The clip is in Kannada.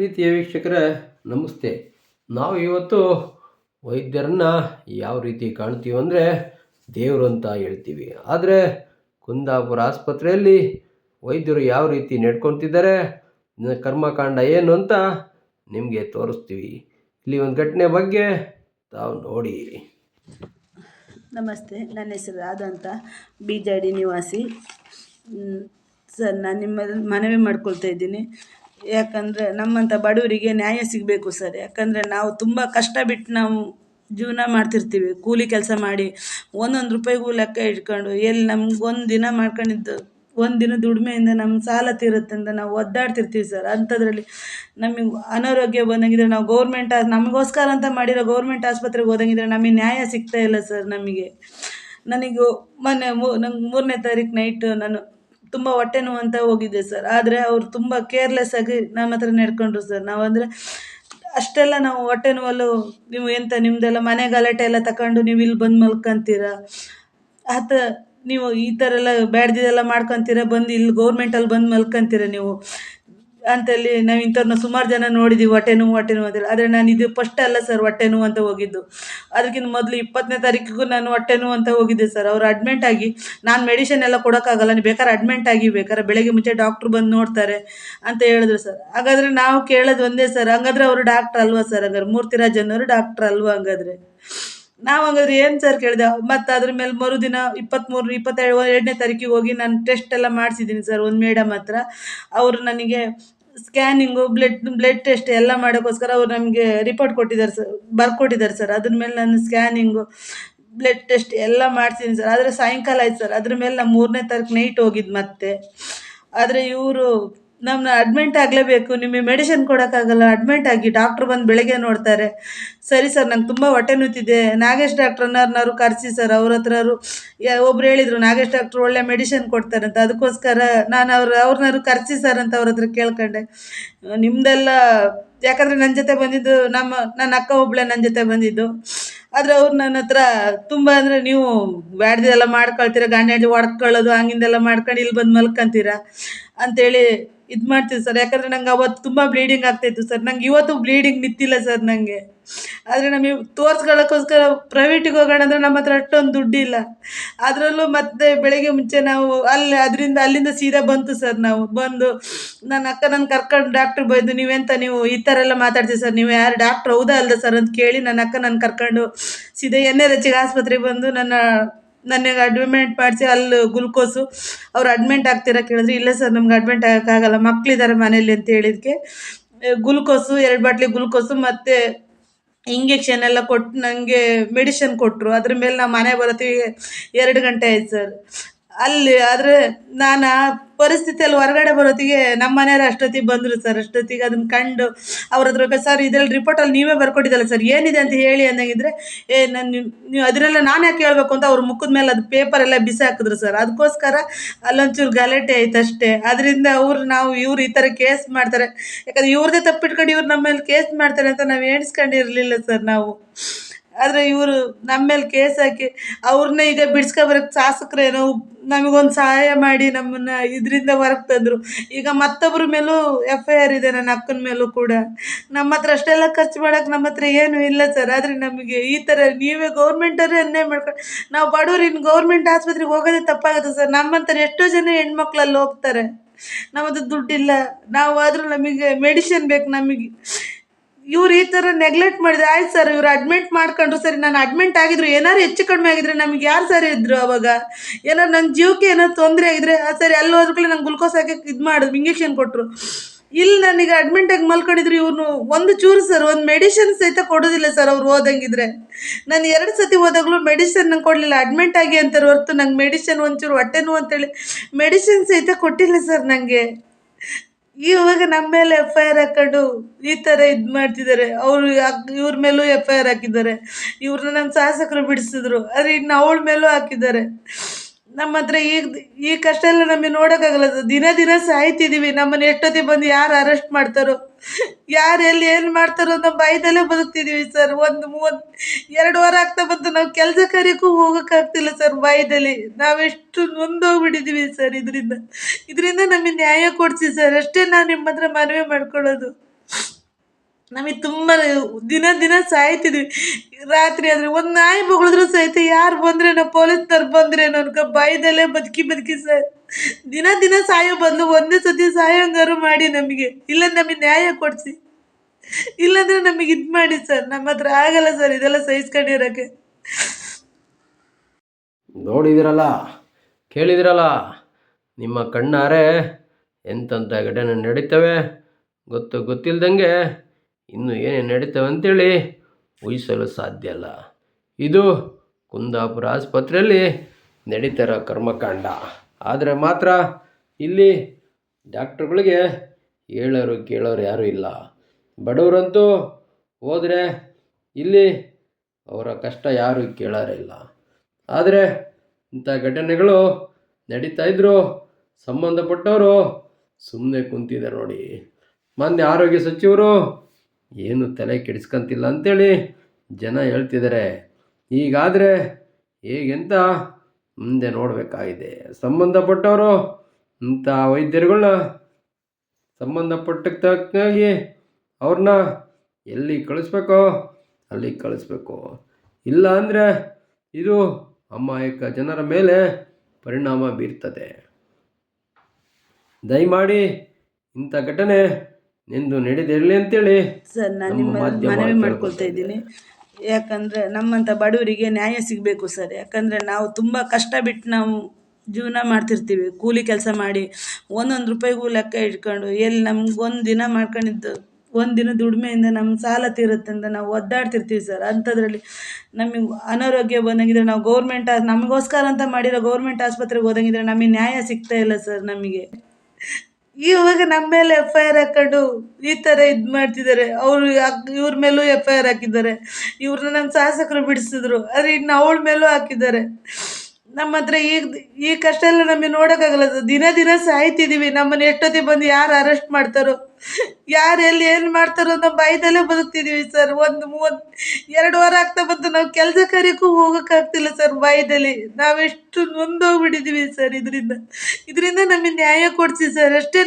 ಪ್ರೀತಿಯ ವೀಕ್ಷಕರೇ, ನಮಸ್ತೆ. ನಾವು ಇವತ್ತು ವೈದ್ಯರನ್ನು ಯಾವ ರೀತಿ ಕಾಣ್ತೀವಿ ಅಂದರೆ ದೇವರು ಅಂತ ಹೇಳ್ತೀವಿ. ಆದರೆ ಕುಂದಾಪುರ ಆಸ್ಪತ್ರೆಯಲ್ಲಿ ವೈದ್ಯರು ಯಾವ ರೀತಿ ನಡ್ಕೊತಿದ್ದಾರೆ ಕರ್ಮಕಾಂಡ ಏನು ಅಂತ ನಿಮಗೆ ತೋರಿಸ್ತೀವಿ. ಇಲ್ಲಿ ಒಂದು ಘಟನೆ ಬಗ್ಗೆ ತಾವು ನೋಡಿ. ನಮಸ್ತೆ, ನನ್ನ ಹೆಸರು ಆದಂತ ಅಂತ. ಬಿ ಜೆ ಡಿ ನಿವಾಸಿ ಸರ್, ನಾನು ನಿಮ್ಮ ಮನವಿ ಮಾಡ್ಕೊಳ್ತಾ ಇದ್ದೀನಿ. ಯಾಕಂದರೆ ನಮ್ಮಂಥ ಬಡವರಿಗೆ ನ್ಯಾಯ ಸಿಗಬೇಕು ಸರ್. ಯಾಕಂದರೆ ನಾವು ತುಂಬ ಕಷ್ಟ ಬಿಟ್ಟು ನಾವು ಜೀವನ ಮಾಡ್ತಿರ್ತೀವಿ. ಕೂಲಿ ಕೆಲಸ ಮಾಡಿ ಒಂದೊಂದು ರೂಪಾಯಿಗೂ ಲೆಕ್ಕ ಇಟ್ಕೊಂಡು ಎಲ್ಲಿ ನಮ್ಗೆ ಒಂದು ದಿನ ಮಾಡ್ಕೊಂಡಿದ್ದು ಒಂದು ದಿನ ದುಡಿಮೆಯಿಂದ ನಮ್ಮ ಸಾಲ ತೀರುತ್ತೆ ಅಂತ ನಾವು ಒದ್ದಾಡ್ತಿರ್ತೀವಿ ಸರ್. ಅಂಥದ್ರಲ್ಲಿ ನಮಗೆ ಅನಾರೋಗ್ಯ ಬಂದಂಗಿದ್ರೆ ನಾವು ಗೌರ್ಮೆಂಟ್ ನಮಗೋಸ್ಕರ ಅಂತ ಮಾಡಿರೋ ಗೌರ್ಮೆಂಟ್ ಆಸ್ಪತ್ರೆಗೆ ಹೋದಂಗಿದ್ರೆ ನಮಗೆ ನ್ಯಾಯ ಸಿಗ್ತಾ ಇಲ್ಲ ಸರ್ ನಮಗೆ. ನನಗೂ ಮೊನ್ನೆ ಮೂ, ನಂಗೆ ಮೂರನೇ ತಾರೀಕು ನೈಟ್ ನಾನು ತುಂಬ ಹೊಟ್ಟೆ ನೋವು ಅಂತ ಹೋಗಿದ್ದೆ ಸರ್ ಆದರೆ ಅವರು ತುಂಬ ಕೇರ್ಲೆಸ್ ಆಗಿ ನಮ್ಮ ಹತ್ರ ನಡ್ಕೊಂಡ್ರು ಸರ್ ನಾವು ಅಂದರೆ ಅಷ್ಟೆಲ್ಲ ನಾವು ಹೊಟ್ಟೆ ನೋವಲ್ಲು ನೀವು ಎಂತ ನಿಮ್ಮದೆಲ್ಲ ಮನೆ ಗಲಾಟೆ ಎಲ್ಲ ತಗೊಂಡು ನೀವು ಇಲ್ಲಿ ಬಂದು ಮಲ್ಕೊಂತೀರಾ? ಆತ ನೀವು ಈ ಥರ ಎಲ್ಲ ಬ್ಯಾಡ್ದಿದೆಲ್ಲ ಮಾಡ್ಕೊಂತೀರ? ಬಂದು ಇಲ್ಲಿ ಗೌರ್ಮೆಂಟಲ್ಲಿ ಬಂದು ಮಲ್ಕೊಂತೀರ ನೀವು? ಅಂತೇಳಿ ನಾವು ಇಂಥವ್ರನ್ನ ಸುಮಾರು ಜನ ನೋಡಿದ್ದೀವಿ ಹೊಟ್ಟೆ ನೋವು ಹೊಟ್ಟೆ ನೋವು ಅಂತೇಳಿ ಆದರೆ ನಾನು ಇದು ಫಸ್ಟ್ ಅಲ್ಲ ಸರ್ ಹೊಟ್ಟೆ ನೋವು ಅಂತ ಹೋಗಿದ್ದು. ಅದಕ್ಕಿಂತ ಮೊದಲು ಇಪ್ಪತ್ತನೇ ತಾರೀಕಿಗೂ ನಾನು ಹೊಟ್ಟೆ ನೋವು ಅಂತ ಹೋಗಿದ್ದೆ ಸರ್ ಅವ್ರು ಅಡ್ಮಿಂಟ್ ಆಗಿ, ನಾನು ಮೆಡಿಷನ್ ಎಲ್ಲ ಕೊಡೋಕ್ಕಾಗಲ್ಲ, ನೀವು ಬೇಕಾದ್ರೆ ಅಡ್ಮಿಂಟ್ ಆಗಿ, ಬೇಕಾದ್ರೆ ಬೆಳಗ್ಗೆ ಮುಂಚೆ ಡಾಕ್ಟ್ರು ಬಂದು ನೋಡ್ತಾರೆ ಅಂತ ಹೇಳಿದ್ರು ಸರ್ ಹಾಗಾದರೆ ನಾವು ಕೇಳೋದು ಒಂದೇ ಸರ್ ಹಂಗಾದ್ರೆ ಅವರು ಡಾಕ್ಟ್ರ್ ಅಲ್ವಾ ಸರ್ ಹಂಗಾದ್ರೆ ಮೂರ್ತಿರಾಜ್ ಅನ್ನೋರು ಡಾಕ್ಟ್ರ್ ಅಲ್ವಾ ಹಂಗಾದ್ರೆ? ನಾವು ಹಂಗಾದ್ರೆ ಏನು ಸರ್ ಕೇಳಿದೆ? ಮತ್ತು ಅದ್ರ ಮೇಲೆ ಮರುದಿನ ಇಪ್ಪತ್ತ್ಮೂರು ಇಪ್ಪತ್ತೆರಡು ಎರಡನೇ ತಾರೀಕಿಗೆ ಹೋಗಿ ನಾನು ಟೆಸ್ಟ್ ಎಲ್ಲ ಮಾಡಿಸಿದ್ದೀನಿ ಸರ್ ಒಂದು ಮೇಡಮ್ ಹತ್ರ. ಅವರು ನನಗೆ ಸ್ಕ್ಯಾನಿಂಗು ಬ್ಲಡ್ ಬ್ಲಡ್ ಟೆಸ್ಟ್ ಎಲ್ಲ ಮಾಡೋಕ್ಕೋಸ್ಕರ ಅವ್ರು ನಮಗೆ ರಿಪೋರ್ಟ್ ಕೊಟ್ಟಿದ್ದಾರೆ ಸರ್ ಬರ್ಕೊಟ್ಟಿದ್ದಾರೆ ಸರ್ ಅದ್ರ ಮೇಲೆ ನಾನು ಸ್ಕ್ಯಾನಿಂಗು ಬ್ಲಡ್ ಟೆಸ್ಟ್ ಎಲ್ಲ ಮಾಡ್ತೀನಿ ಸರ್ ಆದರೆ ಸಾಯಂಕಾಲ ಆಯ್ತು ಸರ್ ಅದ್ರ ಮೇಲೆ ನಾನು ಮೂರನೇ ತಾರೀಕು ನೈಟ್ ಹೋಗಿದ್ದು ಮತ್ತೆ. ಆದರೆ ಇವರು ನಮ್ಮನ್ನ ಅಡ್ಮಿಂಟ್ ಆಗಲೇಬೇಕು, ನಿಮಗೆ ಮೆಡಿಸಿನ್ ಕೊಡೋಕ್ಕಾಗಲ್ಲ ಅಡ್ಮಿಂಟ್ ಆಗಿ ಡಾಕ್ಟ್ರು ಬಂದು ಬೆಳಗ್ಗೆ ನೋಡ್ತಾರೆ. ಸರಿ ಸರ್ ನಂಗೆ ತುಂಬ ಹೊಟ್ಟೆ ನುತ್ತಿದೆ ನಾಗೇಶ್ ಡಾಕ್ಟ್ರನ್ನಾರು ಕರೆಸಿ ಸರ್ ಅವ್ರ ಹತ್ರರು ಒಬ್ರು ಹೇಳಿದರು, ನಾಗೇಶ್ ಡಾಕ್ಟ್ರು ಒಳ್ಳೆ ಮೆಡಿಸಿನ್ ಕೊಡ್ತಾರೆ ಅಂತ. ಅದಕ್ಕೋಸ್ಕರ ನಾನು ಅವ್ರು ಅವ್ರನ್ನಾರು ಕರೆಸಿ ಸರ್ ಅಂತ ಅವ್ರ ಹತ್ರ ಕೇಳ್ಕೊಂಡೆ. ನಿಮ್ಮದೆಲ್ಲ ಯಾಕಂದರೆ ನನ್ನ ಜೊತೆ ಬಂದಿದ್ದು ನಮ್ಮ ನನ್ನ ಅಕ್ಕ ಒಬ್ಳೆ ನನ್ನ ಜೊತೆ ಬಂದಿದ್ದು. ಆದರೆ ಅವ್ರು ನನ್ನ ಹತ್ರ ತುಂಬ ಅಂದರೆ ನೀವು ಬ್ಯಾಡ್ದೆಲ್ಲ ಮಾಡ್ಕೊಳ್ತೀರ ಗಾಂಡಿ ಒಡ್ಕೊಳ್ಳೋದು ಹಂಗಿಂದೆಲ್ಲ ಮಾಡ್ಕೊಂಡು ಇಲ್ಲಿ ಬಂದು ಮಲ್ಕೊಂತೀರ? ಅಂತೇಳಿ ಇದು ಮಾಡ್ತೀವಿ ಸರ್. ಯಾಕಂದರೆ ನಂಗೆ ಅವತ್ತು ತುಂಬ ಬ್ಲೀಡಿಂಗ್ ಆಗ್ತಾಯಿತ್ತು ಸರ್. ನಂಗೆ ಇವತ್ತು ಬ್ಲೀಡಿಂಗ್ ನಿಂತಿಲ್ಲ ಸರ್ ನನಗೆ ಆದರೆ ನಮಗೆ ತೋರಿಸ್ಕೊಳ್ಳೋಕ್ಕೋಸ್ಕರ ಪ್ರೈವೇಟಿಗೆ ಹೋಗೋಣ ಅಂದರೆ ನಮ್ಮ ಹತ್ರ ಅಷ್ಟೊಂದು ದುಡ್ಡಿಲ್ಲ. ಅದರಲ್ಲೂ ಮತ್ತೆ ಬೆಳಗ್ಗೆ ಮುಂಚೆ ನಾವು ಅಲ್ಲಿ ಅದರಿಂದ ಅಲ್ಲಿಂದ ಸೀದಾ ಬಂತು ಸರ್ ನಾವು. ಬಂದು ನನ್ನ ಅಕ್ಕ ನನ್ನ ಕರ್ಕೊಂಡು ಡಾಕ್ಟ್ರ್ ಬೈದು, ನೀವೆಂತ ನೀವು ಈ ಥರ ಎಲ್ಲ ಮಾತಾಡ್ತೀವಿ ಸರ್? ನೀವು ಯಾರು ಡಾಕ್ಟ್ರ್ ಹೌದಾ ಅಲ್ದ ಸರ್? ಅಂತ ಕೇಳಿ ನನ್ನ ಅಕ್ಕ ನನ್ನ ಕರ್ಕೊಂಡು ಸೀದಾ ಎನ್ ಆರ್ ಎಚ್ಗೆ ಆಸ್ಪತ್ರೆಗೆ ಬಂದು ನನ್ನ ನನಗೆ ಅಡ್ಮಿಟ್ ಮಾಡಿಸಿ ಅಲ್ಲಿ ಗ್ಲೂಕೋಸ್ ಅವ್ರು ಅಡ್ಮಿಂಟ್ ಆಗ್ತೀರಾ ಕೇಳಿದ್ರೆ, ಇಲ್ಲ ಸರ್ ನಮ್ಗೆ ಅಡ್ಮಿಂಟ್ ಆಗೋಕ್ಕಾಗಲ್ಲ ಮಕ್ಕಳಿದ್ದಾರೆ ಮನೇಲಿ ಅಂತ ಹೇಳಿದ್ಕೆ. ಗ್ಲೂಕೋಸ್ ಎರಡು ಬಾಟ್ಲಿ ಗ್ಲುಕೋಸು ಮತ್ತು ಇಂಜೆಕ್ಷನ್ ಎಲ್ಲ ಕೊಟ್ಟು ನನಗೆ ಮೆಡಿಷನ್ ಕೊಟ್ಟರು ಅದ್ರ ಮೇಲೆ ನಾವು ಮನೆ ಬರತ್ತೀವಿ, ಎರಡು ಗಂಟೆ ಆಯ್ತು ಸರ್ ಅಲ್ಲಿ ಆದರೆ ನಾನು ಆ ಪರಿಸ್ಥಿತಿಯಲ್ಲಿ ಹೊರಗಡೆ ಬರೋತ್ತಿಗೆ ನಮ್ಮ ಮನೆಯವ್ರು ಅಷ್ಟೊತ್ತಿಗೆ ಬಂದರು ಸರ್ ಅಷ್ಟೊತ್ತಿಗೆ ಅದನ್ನು ಕಂಡು ಅವ್ರ ಹತ್ರ ಸರ್ ಇದ್ರಲ್ಲಿ ರಿಪೋರ್ಟಲ್ಲಿ ನೀವೇ ಬರ್ಕೊಟ್ಟಿದ್ದಲ್ಲ ಸರ್ ಏನಿದೆ ಅಂತ ಹೇಳಿ ಅಂದಂಗಿದ್ರೆ, ಏ, ನಾನು ನೀವು ಅದರೆಲ್ಲ ನಾನು ಯಾಕೆ ಹೇಳ್ಬೇಕು ಅಂತ ಅವ್ರ ಮುಖದ ಮೇಲೆ ಅದು ಪೇಪರ್ ಎಲ್ಲ ಬಿಸಿ ಹಾಕಿದ್ರು ಸರ್ ಅದಕ್ಕೋಸ್ಕರ ಅಲ್ಲೊಂಚೂರು ಗಲಾಟೆ ಆಯ್ತು ಅಷ್ಟೇ. ಅದರಿಂದ ಅವ್ರು ನಾವು ಇವ್ರು ಈ ಥರ ಕೇಸ್ ಮಾಡ್ತಾರೆ. ಯಾಕಂದ್ರೆ ಇವ್ರದೇ ತಪ್ಪಿಟ್ಕೊಂಡು ಇವ್ರು ನಮ್ಮ ಮೇಲೆ ಕೇಸ್ ಮಾಡ್ತಾರೆ ಅಂತ ನಾವು ಎಣಿಸ್ಕೊಂಡಿರಲಿಲ್ಲ ಸರ್ ನಾವು. ಆದರೆ ಇವರು ನಮ್ಮ ಮೇಲೆ ಕೇಸ್ ಹಾಕಿ ಅವ್ರನ್ನ ಈಗ ಬಿಡ್ಸ್ಕೊಬರಕ್ಕೆ ಶಾಸಕರೇನೋ ನಮಗೊಂದು ಸಹಾಯ ಮಾಡಿ ನಮ್ಮನ್ನು ಇದರಿಂದ ಹೊರಗೆ ತಂದರು. ಈಗ ಮತ್ತೊಬ್ಬರ ಮೇಲೂ ಎಫ್ ಐ ಆರ್ ಇದೆ ನನ್ನ ಅಕ್ಕನ ಮೇಲೂ ಕೂಡ. ನಮ್ಮ ಹತ್ರ ಅಷ್ಟೆಲ್ಲ ಖರ್ಚು ಮಾಡೋಕೆ ನಮ್ಮ ಹತ್ರ ಏನೂ ಇಲ್ಲ ಸರ್. ಆದರೆ ನಮಗೆ ಈ ಥರ ನೀವೇ ಗೌರ್ಮೆಂಟವರೇ ಅನ್ಯಾಯ ಮಾಡ್ಕೊಂಡು ನಾವು ಬಡವ್ರು ಇನ್ನು ಗೌರ್ಮೆಂಟ್ ಆಸ್ಪತ್ರೆಗೆ ಹೋಗೋದೇ ತಪ್ಪಾಗುತ್ತೆ ಸರ್. ನಮ್ಮಂಥವ್ರು ಎಷ್ಟೋ ಜನ ಹೆಣ್ಮಕ್ಳಲ್ಲಿ ಹೋಗ್ತಾರೆ. ನಮ್ಮದು ದುಡ್ಡಿಲ್ಲ. ನಾವು ಆದರೂ ನಮಗೆ ಮೆಡಿಸಿನ್ ಬೇಕು ನಮಗೆ. ಇವ್ರು ಈ ಥರ ನೆಗ್ಲೆಕ್ಟ್ ಮಾಡಿದ್ರೆ, ಆಯ್ತು ಸರ್ ಇವ್ರು ಅಡ್ಮಿಟ್ ಮಾಡ್ಕೊಂಡ್ರು ಸರಿ, ನಾನು ಅಡ್ಮಿಟ್ ಆಗಿದ್ರು ಏನಾದ್ರು ಹೆಚ್ಚು ಕಡಿಮೆ ಆಗಿದ್ರೆ ನಮಗೆ ಯಾರು ಸರಿ ಇದ್ರು ಅವಾಗ? ಏನಾರು ನನ್ನ ಜೀವಕ್ಕೆ ಏನಾದ್ರು ತೊಂದರೆ ಆಗಿದ್ರೆ, ಆ ಸರಿ ಅಲ್ಲಿ ಹೋದ್ರೆ ನಂಗೆ ಗ್ಲುಕೋಸ್ ಹಾಕಕ್ಕೆ ಇದು ಮಾಡಿದ್ರು ಇಂಜೆಕ್ಷನ್ ಕೊಟ್ಟರು ಇಲ್ಲಿ ನನಗೆ ಅಡ್ಮಿಂಟ್ ಆಗಿ ಮಲ್ಕೊಂಡಿದ್ರು ಇವ್ರು ಒಂದು ಚೂರು ಸರ್ ಒಂದು ಮೆಡಿಷನ್ ಸಹಿತ ಕೊಡೋದಿಲ್ಲ ಸರ್ ಅವ್ರು ಓದಂಗಿದ್ರೆ ನಾನು ಎರಡು ಸತಿ ಹೋದಾಗಲೂ ಮೆಡಿಸಿನ್ ನಂಗೆ ಕೊಡಲಿಲ್ಲ ಅಡ್ಮಿಂಟ್ ಆಗಿ ಅಂತಾರೆ ಹೊರತು ನಂಗೆ ಮೆಡಿಸಿನ್ ಒಂಚೂರು ಹೊಟ್ಟೆ ನೋವು ಅಂತೇಳಿ ಮೆಡಿಸಿನ್ ಸಹಿತ ಕೊಟ್ಟಿಲ್ಲ ಸರ್ ನನಗೆ ಇವಾಗ ನಮ್ಮ ಮೇಲೆ ಎಫ್ ಐ ಆರ್ ಹಾಕೊಂಡು ಈ ಥರ ಇದು ಮಾಡ್ತಿದ್ದಾರೆ. ಅವರು ಇವ್ರ ಮೇಲೂ ಎಫ್ ಐ ಆರ್ ಹಾಕಿದ್ದಾರೆ. ಇವ್ರನ್ನ ನಮ್ಮ ಶಾಸಕರು ಬಿಡಿಸಿದ್ರು. ಆದರೆ ಇನ್ನು ಅವಳ ಮೇಲೂ ಹಾಕಿದ್ದಾರೆ. ನಮ್ಮ ಹತ್ರ ಈಗ, ಈ ಕಷ್ಟ ಎಲ್ಲ ನಮಗೆ ನೋಡೋಕ್ಕಾಗಲ್ಲ. ದಿನ ದಿನ ಸಾಯ್ತಿದ್ದೀವಿ ನಮ್ಮನ್ನು ಎಷ್ಟೊತ್ತಿಗೆ ಬಂದು ಯಾರು ಅರೆಸ್ಟ್ ಮಾಡ್ತಾರೋ, ಯಾರು ಎಲ್ಲಿ ಏನು ಮಾಡ್ತಾರೋ ನಮ್ಮ ಭಯದಲ್ಲೇ ಬದುಕ್ತಿದ್ದೀವಿ ಸರ್. ಒಂದು ಮೂವತ್ತು, ಎರಡು ವಾರ ಆಗ್ತಾ ಬಂತು. ನಾವು ಕೆಲಸ ಕಾರ್ಯಕ್ಕೂ ಹೋಗೋಕ್ಕಾಗ್ತಿಲ್ಲ ಸರ್ ಭಯದಲ್ಲಿ. ನಾವೆಷ್ಟು ನೊಂದೋಗ್ಬಿಟ್ಟಿದ್ದೀವಿ ಸರ್ ಇದರಿಂದ. ಇದರಿಂದ ನಮಗೆ ನ್ಯಾಯ ಕೊಡ್ಸಿ ಸರ್. ಅಷ್ಟೇ ನಾನು ನಿಮ್ಮ ಹತ್ರ ಮನವಿ ಮಾಡ್ಕೊಳ್ಳೋದು. ನಮಗೆ ತುಂಬ ದಿನ ದಿನ ಸಾಯ್ತಿದ್ವಿ. ರಾತ್ರಿ ಆದರೆ ಒಂದು ನಾಯಿ ಬೊಗಳಿದ್ರು ಸಹಿತ ಯಾರು ಬಂದರೆ ನಾವು ಪೊಲೀಸ್ನವ್ರು ಬಂದ್ರೇನೋ ಅನ್ಕೊ ಬಾಯ್ದಲ್ಲೇ ಬದುಕಿ ಬದುಕಿ ಸ ದಿನ ದಿನ ಸಾಯೋ ಬಂದು ಒಂದೇ ಸತಿ ಸಾಯೋಂಗಾರು ಮಾಡಿ ನಮಗೆ. ಇಲ್ಲ ನಮಗೆ ನ್ಯಾಯ ಕೊಡಿಸಿ. ಇಲ್ಲಾಂದ್ರೆ ನಮಗೆ ಇದು ಮಾಡಿ ಸರ್. ನಮ್ಮ ಹತ್ರ ಆಗಲ್ಲ ಸರ್ ಇದೆಲ್ಲ ಸಹಿಸ್ಕೊಂಡಿರೋಕ್ಕೆ. ನೋಡಿದಿರಲ್ಲ? ಕೇಳಿದಿರಲ್ಲ? ನಿಮ್ಮ ಕಣ್ಣಾರೆ ಎಂತೆಂಥ ಘಟನೆ ನಡೀತವೆ? ಗೊತ್ತು ಗೊತ್ತಿಲ್ದಂಗೆ ಇನ್ನು ಏನೇನು ನಡೀತವೆ ಅಂತೇಳಿ ಊಹಿಸಲು ಸಾಧ್ಯ ಅಲ್ಲ. ಇದು ಕುಂದಾಪುರ ಆಸ್ಪತ್ರೆಯಲ್ಲಿ ನಡೀತಿರೋ ಕರ್ಮಕಾಂಡ. ಆದರೆ ಮಾತ್ರ ಇಲ್ಲಿ ಡಾಕ್ಟ್ರುಗಳಿಗೆ ಹೇಳೋರು ಕೇಳೋರು ಯಾರೂ ಇಲ್ಲ. ಬಡವರಂತೂ ಹೋದರೆ ಇಲ್ಲಿ ಅವರ ಕಷ್ಟ ಯಾರೂ ಕೇಳೋರಿಲ್ಲ ಆದರೆ ಇಂಥ ಘಟನೆಗಳು ನಡೀತಾ ಇದ್ದರೂ ಸಂಬಂಧಪಟ್ಟವರು ಸುಮ್ಮನೆ ಕುಂತಿದ್ದಾರೆ ನೋಡಿ. ಮೊನ್ನೆ ಆರೋಗ್ಯ ಸಚಿವರು ಏನು ತಲೆ ಕೆಡಿಸ್ಕೊಂತಿಲ್ಲ ಅಂತೇಳಿ ಜನ ಹೇಳ್ತಿದ್ದಾರೆ. ಈಗಾದರೆ ಹೇಗೆಂತ ಮುಂದೆ ನೋಡಬೇಕಾಗಿದೆ. ಸಂಬಂಧಪಟ್ಟವರು ಇಂಥ ವೈದ್ಯರುಗಳನ್ನ ಸಂಬಂಧಪಟ್ಟ ತಕ್ಕಾಗಿ ಅವ್ರನ್ನ ಎಲ್ಲಿ ಕಳಿಸ್ಬೇಕೋ ಅಲ್ಲಿ ಕಳಿಸ್ಬೇಕು. ಇಲ್ಲ ಅಂದರೆ ಇದು ಅಮಾಯಕ ಜನರ ಮೇಲೆ ಪರಿಣಾಮ ಬೀರ್ತದೆ. ದಯಮಾಡಿ ಇಂಥ ಘಟನೆ ನಿಂದು ನಡೆದಿರಲಿ ಅಂತೇಳಿ ಸರ್ ನಾನು ನಿಮ್ಮ ಮನವಿ ಮಾಡ್ಕೊಳ್ತಾ ಇದೆ. ಇದ್ದೀನಿ. ಯಾಕಂದರೆ ನಮ್ಮಂಥ ಬಡವರಿಗೆ ನ್ಯಾಯ ಸಿಗಬೇಕು ಸರ್. ಯಾಕಂದರೆ ನಾವು ತುಂಬ ಕಷ್ಟ ಬಿಟ್ಟು ನಾವು ಜೀವನ ಮಾಡ್ತಿರ್ತೀವಿ. ಕೂಲಿ ಕೆಲಸ ಮಾಡಿ ಒಂದೊಂದು ರೂಪಾಯಿಗೂ ಲೆಕ್ಕ ಇಟ್ಕೊಂಡು ಎಲ್ಲಿ ನಮ್ಗೆ ಒಂದು ದಿನ ಮಾಡ್ಕೊಂಡಿದ್ದು ಒಂದು ದಿನ ದುಡಿಮೆಯಿಂದ ನಮ್ಮ ಸಾಲ ತೀರುತ್ತೆ ಅಂತ ನಾವು ಒದ್ದಾಡ್ತಿರ್ತೀವಿ ಸರ್. ಅಂಥದ್ರಲ್ಲಿ ನಮಗೆ ಅನಾರೋಗ್ಯ ಬಂದಂಗಿದ್ರೆ ನಾವು ಗೌರ್ಮೆಂಟ್ ನಮಗೋಸ್ಕರ ಅಂತ ಮಾಡಿರೋ ಗೌರ್ಮೆಂಟ್ ಆಸ್ಪತ್ರೆಗೆ ಹೋದಂಗಿದ್ರೆ ನಮಗೆ ನ್ಯಾಯ ಸಿಗ್ತಾ ಇಲ್ಲ ಸರ್ ನಮಗೆ. ಇವಾಗ ನಮ್ಮ ಮೇಲೆ ಎಫ್ ಐ ಆರ್ ಹಾಕೊಂಡು ಈ ಥರ ಇದು ಮಾಡ್ತಿದ್ದಾರೆ. ಅವರು ಇವ್ರ ಮೇಲೂ ಎಫ್ ಐ ಆರ್ ಹಾಕಿದ್ದಾರೆ. ಇವ್ರನ್ನ ನಮ್ಮ ಶಾಸಕರು ಬಿಡಿಸಿದ್ರು. ಆದರೆ ಇನ್ನು ಅವಳ ಮೇಲೂ ಹಾಕಿದ್ದಾರೆ. ನಮ್ಮ ಹತ್ರ ಈಗ, ಈ ಕಷ್ಟ ಎಲ್ಲ ನಮಗೆ ನೋಡೋಕ್ಕಾಗಲ್ಲ. ದಿನ ದಿನ ಸಾಯ್ತಿದ್ದೀವಿ ನಮ್ಮನ್ನು ಎಷ್ಟೊತ್ತಿಗೆ ಬಂದು ಯಾರು ಅರೆಸ್ಟ್ ಮಾಡ್ತಾರೋ, ಯಾರು ಎಲ್ಲಿ ಏನು ಮಾಡ್ತಾರೋ ನಮ್ಮ ಭಯದಲ್ಲೇ ಬದುಕ್ತಿದ್ದೀವಿ ಸರ್. ಒಂದು ಮೂವತ್ತು ಎರಡು ವಾರ ಆಗ್ತಾ ಬಂತು. ನಾವು ಕೆಲಸ ಕಾರ್ಯಕ್ಕೂ ಹೋಗೋಕ್ಕಾಗ್ತಿಲ್ಲ ಸರ್ ಭಯದಲ್ಲಿ. ನಾವೆಷ್ಟು ನೊಂದೋಗ್ಬಿಟ್ಟಿದ್ದೀವಿ ಸರ್ ಇದರಿಂದ. ಇದರಿಂದ ನಮಗೆ ನ್ಯಾಯ ಕೊಡಿಸಿ ಸರ್. ಅಷ್ಟೇ